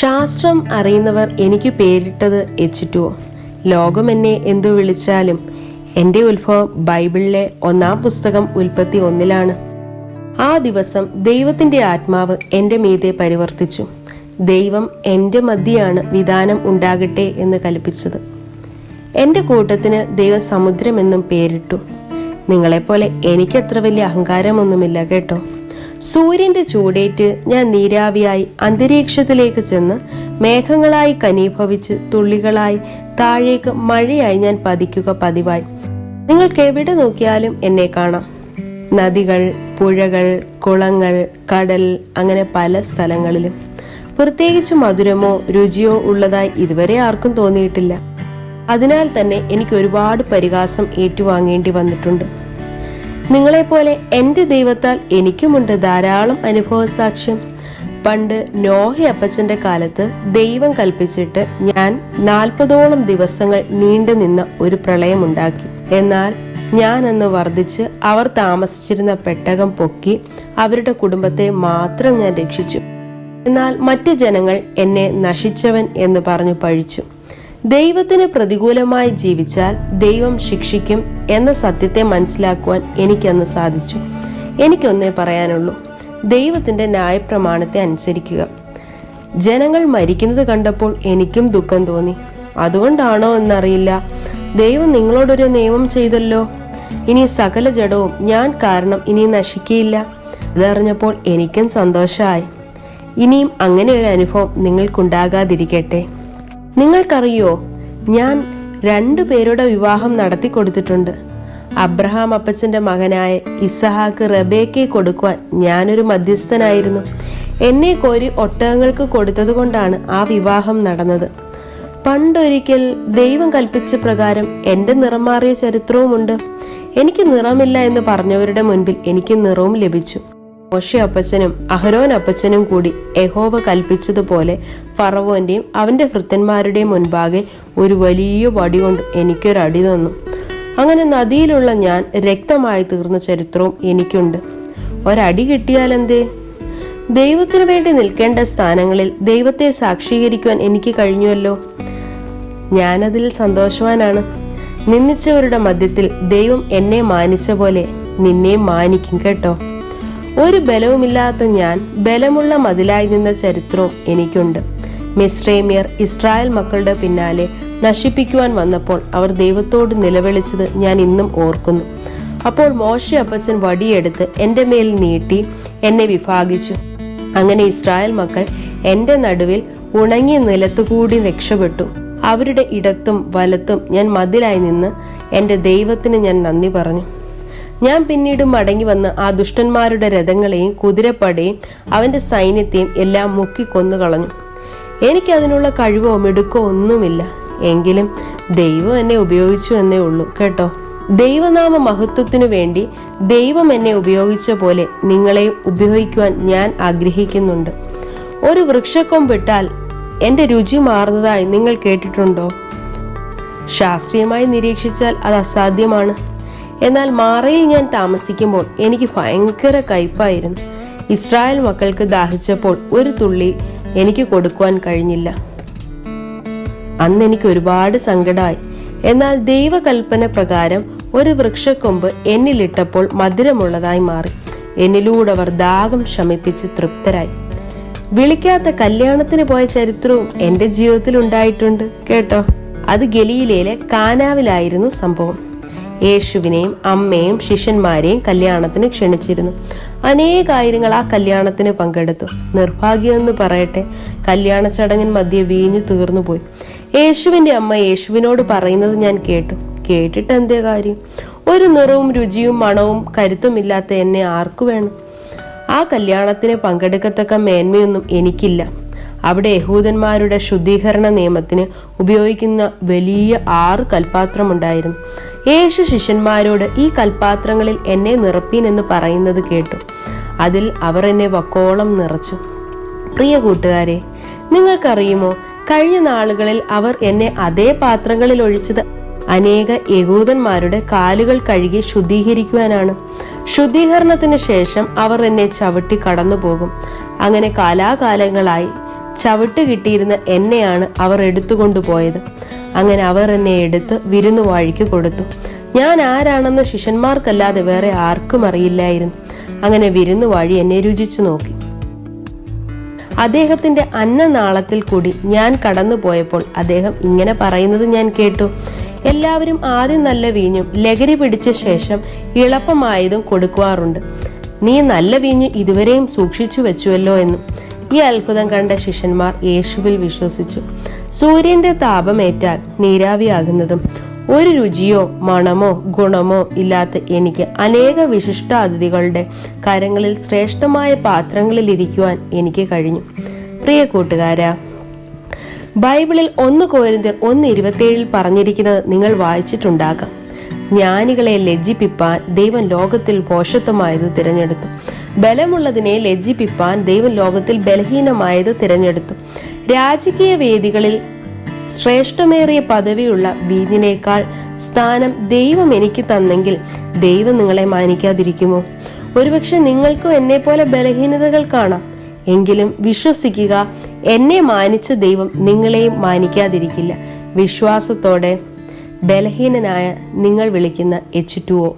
ശാസ്ത്രം അറിയുന്നവർ എനിക്ക് പേരിട്ടത് എച്ചിട്ടുവോ ലോകം എന്നെ എന്തു വിളിച്ചാലും എന്റെ ഉത്ഭവം ബൈബിളിലെ ഒന്നാം പുസ്തകം ഉൽപ്പത്തി ഒന്നിലാണ്. ആ ദിവസം ദൈവത്തിന്റെ ആത്മാവ് എന്റെ മീതെ പരിവർത്തിച്ചു. ദൈവം എന്റെ മധ്യയാണ് വിധാനം ഉണ്ടാകട്ടെ എന്ന് കൽപ്പിച്ചത്. എന്റെ കൂട്ടത്തിന് ദൈവം സമുദ്രമെന്നും പേരിട്ടു. നിങ്ങളെപ്പോലെ എനിക്കത്ര വലിയ അഹങ്കാരമൊന്നുമില്ല കേട്ടോ. സൂര്യന്റെ ചൂടേറ്റ് ഞാൻ നീരാവിയായി അന്തരീക്ഷത്തിലേക്ക് ചെന്ന് മേഘങ്ങളായി കനീഭവിച്ച് തുള്ളികളായി താഴേക്ക് മഴയായി ഞാൻ പതിക്കുക പതിവായി. നിങ്ങൾക്ക് എവിടെ നോക്കിയാലും എന്നെ കാണാം. നദികൾ പുഴകൾ കുളങ്ങൾ കടൽ അങ്ങനെ പല സ്ഥലങ്ങളിലും. പ്രത്യേകിച്ച് മധുരമോ രുചിയോ ഉള്ളതായി ഇതുവരെ ആർക്കും തോന്നിയിട്ടില്ല. അതിനാൽ തന്നെ എനിക്ക് ഒരുപാട് പരിഹാസം ഏറ്റുവാങ്ങേണ്ടി വന്നിട്ടുണ്ട്. നിങ്ങളെപ്പോലെ എന്റെ ദൈവത്താൽ എനിക്കുമുണ്ട് ധാരാളം അനുഭവ സാക്ഷ്യം പണ്ട് നോഹ അപ്പച്ചന്റെ കാലത്ത് ദൈവം കൽപ്പിച്ചിട്ട് ഞാൻ നാൽപ്പതോളം ദിവസങ്ങൾ നീണ്ടു നിന്ന ഒരു പ്രളയമുണ്ടാക്കി. എന്നാൽ ഞാൻ അന്ന് വർദ്ധിച്ച് അവർ താമസിച്ചിരുന്ന പെട്ടകം പൊക്കി അവരുടെ കുടുംബത്തെ മാത്രം ഞാൻ രക്ഷിച്ചു. എന്നാൽ മറ്റു ജനങ്ങൾ എന്നെ നശിച്ചവൻ എന്ന് പറഞ്ഞു പഴിച്ചു. ദൈവത്തിന് പ്രതികൂലമായി ജീവിച്ചാൽ ദൈവം ശിക്ഷിക്കും എന്ന സത്യത്തെ മനസ്സിലാക്കുവാൻ എനിക്കന്ന് സാധിച്ചു. എനിക്കൊന്നേ പറയാനുള്ളൂ. ദൈവത്തിന്റെ ന്യായപ്രമാണത്തെ അനുസരിക്കുക. ജനങ്ങൾ മരിക്കുന്നത് കണ്ടപ്പോൾ എനിക്കും ദുഃഖം തോന്നി. അതുകൊണ്ടാണോ എന്നറിയില്ല. ദൈവം നിങ്ങളോടൊരു നിയമം ചെയ്തല്ലോ. ഇനി സകല ജഡവും ഞാൻ കാരണം ഇനി നശിക്കയില്ല. അതറിഞ്ഞപ്പോൾ എനിക്കും സന്തോഷമായി. ഇനിയും അങ്ങനെ ഒരു അനുഭവം നിങ്ങൾക്കുണ്ടാകാതിരിക്കട്ടെ. നിങ്ങൾക്കറിയോ ഞാൻ രണ്ടു പേരുടെ വിവാഹം നടത്തി കൊടുത്തിട്ടുണ്ട്. അബ്രഹാം അപ്പച്ചന്റെ മകനായ ഇസഹാക്ക് റബേക്കെ കൊടുക്കുവാൻ ഞാനൊരു മധ്യസ്ഥനായിരുന്നു. എന്നെ കോരി ഒട്ടകങ്ങൾക്ക് കൊടുത്തതുകൊണ്ടാണ് ആ വിവാഹം നടന്നത്. പണ്ടൊരിക്കൽ ദൈവം കൽപ്പിച്ച പ്രകാരം എന്റെ നിറം മാറിയ ചരിത്രവുമുണ്ട്. എനിക്ക് നിറമില്ല എന്ന് പറഞ്ഞവരുടെ മുൻപിൽ എനിക്ക് നിറവും ലഭിച്ചു. മോശെ അപ്പച്ചനും അഹരോൻ അപ്പച്ചനും കൂടി യഹോവ കൽപ്പിച്ചതുപോലെ ഫറവോന്റെയും അവന്റെ ഭൃത്തന്മാരുടെയും മുൻപാകെ ഒരു വലിയ വടി കൊണ്ട് എനിക്കൊരു അടി തന്നു. അങ്ങനെ നദിയിലുള്ള ഞാൻ രക്തമായി തീർന്ന ചരിത്രവും എനിക്കുണ്ട്. ഒരടി കിട്ടിയാൽ എന്തേ? ദൈവത്തിനു വേണ്ടി നിൽക്കേണ്ട സ്ഥാനങ്ങളിൽ ദൈവത്തെ സാക്ഷീകരിക്കുവാൻ എനിക്ക് കഴിഞ്ഞുവല്ലോ. ഞാനതിൽ സന്തോഷവാനാണ്. നിന്ദിച്ചവരുടെ മധ്യത്തിൽ ദൈവം എന്നെ മാനിച്ച പോലെ നിന്നെ മാനിക്കും കേട്ടോ. ഒരു ബലവുമില്ലാത്ത ഞാൻ ബലമുള്ള മതിലായി നിന്ന ചരിത്രവും എനിക്കുണ്ട്. മിസ്രൈമിയർ ഇസ്രായേൽ മക്കളുടെ പിന്നാലെ നശിപ്പിക്കുവാൻ വന്നപ്പോൾ അവർ ദൈവത്തോട് നിലവിളിച്ചത് ഞാൻ ഇന്നും ഓർക്കുന്നു. അപ്പോൾ മോശ അപ്പച്ചൻ വടിയെടുത്ത് എന്റെ മേൽ നീട്ടി എന്നെ വിഭാഗിച്ചു. അങ്ങനെ ഇസ്രായേൽ മക്കൾ എന്റെ നടുവിൽ ഉണങ്ങിയ നിലത്തുകൂടി രക്ഷപ്പെട്ടു. അവരുടെ ഇടത്തും വലത്തും ഞാൻ മതിലായി നിന്ന് എന്റെ ദൈവത്തിന് ഞാൻ നന്ദി പറഞ്ഞു. ഞാൻ പിന്നീട് മടങ്ങി വന്ന് ആ ദുഷ്ടന്മാരുടെ രഥങ്ങളെയും കുതിരപ്പടയും അവന്റെ സൈന്യത്തെയും എല്ലാം മുക്കി കൊന്നു കളഞ്ഞു. എനിക്കതിനുള്ള കഴിവോ മിടുക്കോ ഒന്നുമില്ല. എങ്കിലും ദൈവം എന്നെ ഉപയോഗിച്ചു എന്നേ ഉള്ളൂ കേട്ടോ? ദൈവനാമ മഹത്വത്തിനു വേണ്ടി ദൈവം എന്നെ ഉപയോഗിച്ച പോലെ നിങ്ങളെ ഉപയോഗിക്കുവാൻ ഞാൻ ആഗ്രഹിക്കുന്നുണ്ട്. ഒരു വൃക്ഷക്കൊമ്പിട്ടാൽ എന്റെ രുചി മാറുന്നതായി നിങ്ങൾ കേട്ടിട്ടുണ്ടോ? ശാസ്ത്രീയമായി നിരീക്ഷിച്ചാൽ അത് അസാധ്യമാണ്. എന്നാൽ മാറയിൽ ഞാൻ താമസിക്കുമ്പോൾ എനിക്ക് ഭയങ്കര കയ്പായിരുന്നു. ഇസ്രായേൽ മക്കൾക്ക് ദാഹിച്ചപ്പോൾ ഒരു തുള്ളി എനിക്ക് കൊടുക്കുവാൻ കഴിഞ്ഞില്ല. അന്ന് എനിക്ക് ഒരുപാട് സങ്കടമായി എന്നാൽ ദൈവകൽപ്പന പ്രകാരം ഒരു വൃക്ഷക്കൊമ്പ് എന്നിലിട്ടപ്പോൾ മധുരമുള്ളതായി മാറി. എന്നിലൂടെ അവർ ദാഹം ശമിപ്പിച്ച് തൃപ്തരായി. വിളിക്കാത്ത കല്യാണത്തിന് പോയ ചരിത്രവും എന്റെ ജീവിതത്തിൽ ഉണ്ടായിട്ടുണ്ട് കേട്ടോ. അത് ഗലീലയിലെ കാനാവിലായിരുന്നു സംഭവം. യേശുവിനെയും അമ്മയും ശിഷ്യന്മാരെയും കല്യാണത്തിന് ക്ഷണിച്ചിരുന്നു. അനേകായിരങ്ങൾ ആ കല്യാണത്തിന് പങ്കെടുത്തു. നിർഭാഗ്യമെന്ന് പറയട്ടെ കല്യാണ ചടങ്ങിന് മധ്യ വീഞ്ഞു തീർന്നുപോയി. യേശുവിന്റെ അമ്മ യേശുവിനോട് പറയുന്നത് ഞാൻ കേട്ടു. കേട്ടിട്ട് എന്തേ കാര്യം? ഒരു നിറവും രുചിയും മണവും കരുത്തുമില്ലാത്ത എന്നെ ആർക്കു വേണം? ആ കല്യാണത്തിന് പങ്കെടുക്കത്തക്ക മേന്മയൊന്നും എനിക്കില്ല. അവിടെ യഹൂദന്മാരുടെ ശുദ്ധീകരണ നിയമത്തിന് ഉപയോഗിക്കുന്ന വലിയ ആറ് കൽപാത്രമുണ്ടായിരുന്നു. യേശു ശിഷ്യന്മാരോട് ഈ കൽപാത്രങ്ങളിൽ എന്നെ നിറപ്പീൻ എന്ന് പറയുന്നത് കേട്ടു. അതിൽ അവർ എന്നെ വക്കോളം നിറച്ചു. പ്രിയ കൂട്ടുകാരെ നിങ്ങൾക്കറിയുമോ കഴിഞ്ഞ നാളുകളിൽ അവർ എന്നെ അതേ പാത്രങ്ങളിൽ ഒഴിച്ചത്? അനേക യഹൂദന്മാരുടെ കാലുകൾ കഴുകി ശുദ്ധീകരിക്കുവാനാണ്. ശുദ്ധീകരണത്തിന് ശേഷം അവർ എന്നെ ചവിട്ടി കടന്നു പോകും അങ്ങനെ കാലാകാലങ്ങളായി ചവിട്ട് കിട്ടിയിരുന്ന എന്നെയാണ് അവർ എടുത്തുകൊണ്ടുപോയത് അങ്ങനെ അവർ എന്നെ എടുത്ത് വിരുന്നുവാഴിക്ക് കൊടുത്തു. ഞാൻ ആരാണെന്ന് ശിഷ്യന്മാർക്കല്ലാതെ വേറെ ആർക്കും അറിയില്ലായിരുന്നു. അങ്ങനെ വിരുന്നുവാഴി എന്നെ രുചിച്ചു നോക്കി. അദ്ദേഹത്തിന്റെ അന്നനാളത്തിൽ കൂടി ഞാൻ കടന്നു പോയപ്പോൾ അദ്ദേഹം ഇങ്ങനെ പറയുന്നത് ഞാൻ കേട്ടു. എല്ലാവരും ആദ്യം നല്ല വീഞ്ഞും ലഹരി പിടിച്ച ശേഷം ഇളപ്പമായതും കൊടുക്കുവാറുണ്ട്. നീ നല്ല വീഞ്ഞ് ഇതുവരെയും സൂക്ഷിച്ചു വെച്ചുവല്ലോ എന്നും. ഈ അത്ഭുതം കണ്ട ശിഷ്യന്മാർ യേശുവിൽ വിശ്വസിച്ചു. സൂര്യന്റെ താപമേറ്റാൽ നീരാവിയാകുന്നതും ഒരു രുചിയോ മണമോ ഗുണമോ ഇല്ലാത്ത എനിക്ക് അനേക വിശിഷ്ട അതിഥികളുടെ കരങ്ങളിൽ ശ്രേഷ്ഠമായ പാത്രങ്ങളിൽ ഇരിക്കുവാൻ എനിക്ക് കഴിഞ്ഞു. പ്രിയ കൂട്ടുകാരാ ബൈബിളിൽ ഒന്ന് കോരിന്തിർ ഒന്ന് ഇരുപത്തിയേഴിൽ പറഞ്ഞിരിക്കുന്നത് നിങ്ങൾ വായിച്ചിട്ടുണ്ടാകാം. ജ്ഞാനികളെ ലജ്ജിപ്പിപ്പാൻ ദൈവം ലോകത്തിൽ പോഷത്വമായത് തിരഞ്ഞെടുത്തു. ബലമുള്ളതിനെ ലജ്ജിപ്പിപ്പാൻ ദൈവം ലോകത്തിൽ ബലഹീനമായത് തിരഞ്ഞെടുത്തു. രാജകീയ വേദികളിൽ ശ്രേഷ്ഠമേറിയ പദവിയുള്ള വീഞ്ഞിനേക്കാൾ സ്ഥാനം ദൈവം എനിക്ക് തന്നെങ്കിൽ ദൈവം നിങ്ങളെ മാനിക്കാതിരിക്കുമോ? ഒരുപക്ഷെ നിങ്ങൾക്കും എന്നെ പോലെ ബലഹീനതകൾ കാണാം. എങ്കിലും വിശ്വസിക്കുക എന്നെ മാനിച്ച ദൈവം നിങ്ങളെയും മാനിക്കാതിരിക്കില്ല. വിശ്വാസത്തോടെ ബലഹീനനായ നിങ്ങൾ വിളിക്കുന്ന എച്ച് ടു